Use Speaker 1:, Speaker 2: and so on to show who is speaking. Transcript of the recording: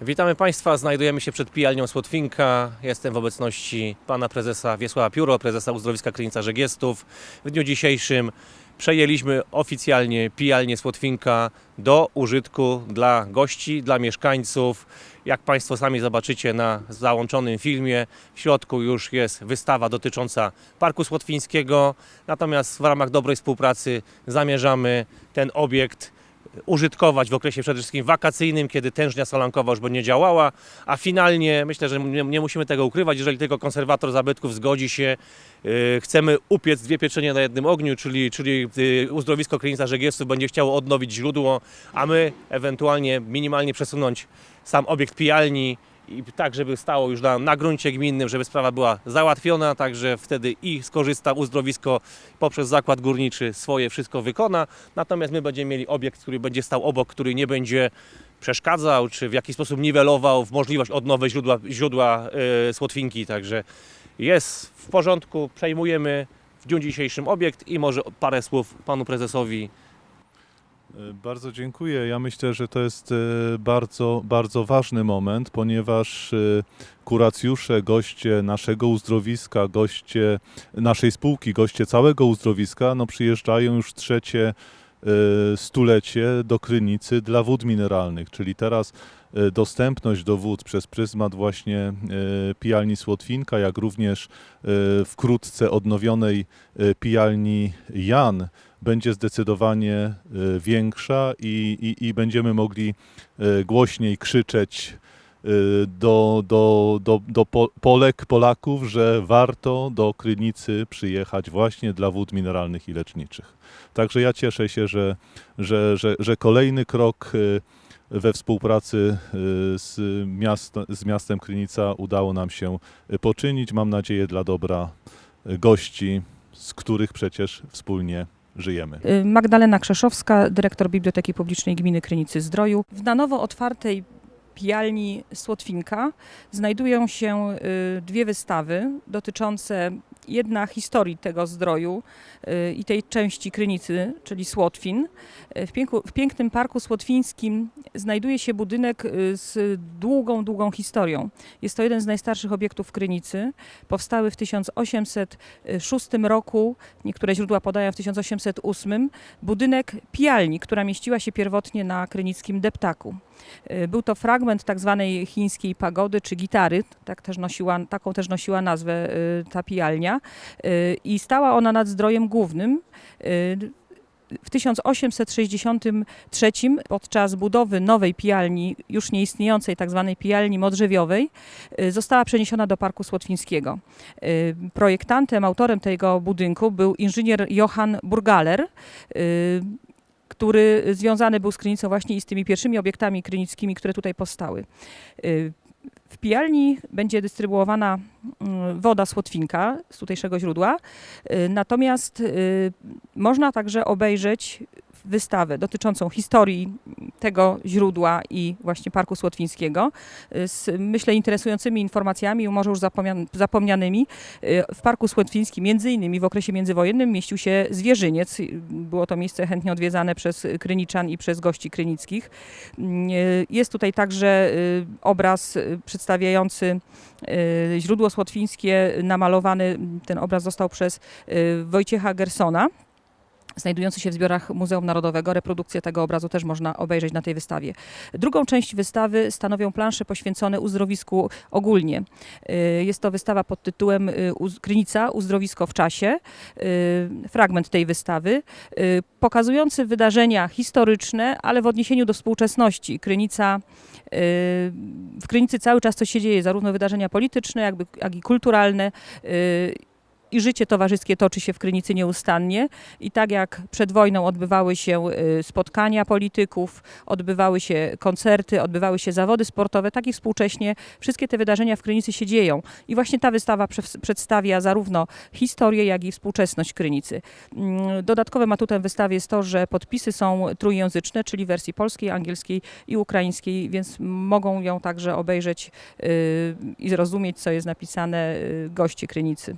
Speaker 1: Witamy Państwa, znajdujemy się przed pijalnią Słotwinka. Jestem w obecności pana prezesa Wiesława Pióro, prezesa uzdrowiska Krynica Żegiestów. W dniu dzisiejszym przejęliśmy oficjalnie pijalnię Słotwinka do użytku dla gości, dla mieszkańców. Jak Państwo sami zobaczycie na załączonym filmie, w środku już jest wystawa dotycząca Parku Słotwińskiego. Natomiast w ramach dobrej współpracy zamierzamy ten obiekt użytkować w okresie przede wszystkim wakacyjnym, kiedy tężnia solankowa już będzie działała, a finalnie myślę, że nie, nie musimy tego ukrywać, jeżeli tylko konserwator zabytków zgodzi się, yy, chcemy upiec dwie pieczenie na jednym ogniu, czyli, czyli yy, uzdrowisko Krynica Żegiestów będzie chciało odnowić źródło, a my ewentualnie minimalnie przesunąć sam obiekt pijalni i tak, żeby stało już na, na gruncie gminnym, żeby sprawa była załatwiona, także wtedy i skorzysta uzdrowisko poprzez zakład górniczy swoje wszystko wykona, natomiast my będziemy mieli obiekt, który będzie stał obok, który nie będzie przeszkadzał, czy w jakiś sposób niwelował w możliwość odnowy źródła, źródła yy, Słotwinki, także jest w porządku, przejmujemy w dniu dzisiejszym obiekt i może parę słów panu prezesowi
Speaker 2: Bardzo dziękuję. Ja myślę, że to jest e, bardzo, bardzo ważny moment, ponieważ e, kuracjusze, goście naszego uzdrowiska, goście naszej spółki, goście całego uzdrowiska, no przyjeżdżają już trzecie e, stulecie do Krynicy dla wód mineralnych, czyli teraz e, dostępność do wód przez pryzmat właśnie e, pijalni Słotwinka, jak również e, wkrótce odnowionej e, pijalni Jan będzie zdecydowanie e, większa i, i, i będziemy mogli e, głośniej krzyczeć e, do, do, do, do Po- Polek, Polaków, że warto do Krynicy przyjechać właśnie dla wód mineralnych i leczniczych. Także ja cieszę się, że, że, że, że kolejny krok we współpracy z, miast, z miastem Krynica udało nam się poczynić. Mam nadzieję dla dobra gości, z których przecież wspólnie żyjemy.
Speaker 3: Y, Magdalena Krzeszowska, dyrektor Biblioteki Publicznej Gminy Krynicy Zdroju. W na nowo otwartej pijalni Słotwinka znajdują się y, dwie wystawy dotyczące jedna historii tego zdroju y, i tej części Krynicy, czyli Słotwin. Y, W, pięku, w pięknym parku słotwińskim znajduje się budynek y, z długą, długą historią. Jest to jeden z najstarszych obiektów Krynicy. Powstały w 1806 roku, niektóre źródła podają w 1808, budynek pijalni, która mieściła się pierwotnie na krynickim deptaku. Y, Był to fragment tak zwanej chińskiej pagody czy gitary, tak też nosiła, taką też nosiła nazwę y, ta pijalnia y, i stała ona nad zdrojem głównym. W 1863 podczas budowy nowej pijalni, już nieistniejącej tak zwanej pijalni modrzewiowej, została przeniesiona do Parku Słotwińskiego. Projektantem, autorem tego budynku był inżynier Johann Burgaler, który związany był z Krynicą właśnie i z tymi pierwszymi obiektami krynickimi, które tutaj powstały. Y, W pijalni będzie dystrybuowana mm, woda słotwinka z tutejszego źródła, y, natomiast y, można także obejrzeć wystawę dotyczącą historii tego źródła i właśnie Parku Słotwińskiego y, z myślę interesującymi informacjami, może już zapomnian- zapomnianymi. Y, W Parku Słotwińskim między innymi w okresie międzwojennym mieścił się zwierzyniec. Y, Było to miejsce chętnie odwiedzane przez Kryniczan i przez gości krynickich. Mm, Jest tutaj także obraz przedstawiający źródło słotwińskie namalowany. Ten obraz został przez Wojciecha Gersona znajdujący się w zbiorach Muzeum Narodowego. Reprodukcję tego obrazu też można obejrzeć na tej wystawie. Drugą część wystawy stanowią plansze poświęcone uzdrowisku ogólnie. Y, Jest to wystawa pod tytułem y, Krynica uzdrowisko w czasie. Y, Fragment tej wystawy pokazujący wydarzenia historyczne, ale w odniesieniu do współczesności. Krynica w Krynicy cały czas coś się dzieje, zarówno wydarzenia polityczne, jak i kulturalne. I życie towarzyskie toczy się w Krynicy nieustannie. I tak jak przed wojną odbywały się y, spotkania polityków, odbywały się koncerty, odbywały się zawody sportowe, tak i współcześnie wszystkie te wydarzenia w Krynicy się dzieją. I właśnie ta wystawa prze- przedstawia zarówno historię, jak i współczesność Krynicy. Mm, Dodatkowym atutem wystawy jest to, że podpisy są trójjęzyczne, czyli wersji polskiej, angielskiej i ukraińskiej, więc mogą ją także obejrzeć y, i zrozumieć, co jest napisane y, goście Krynicy.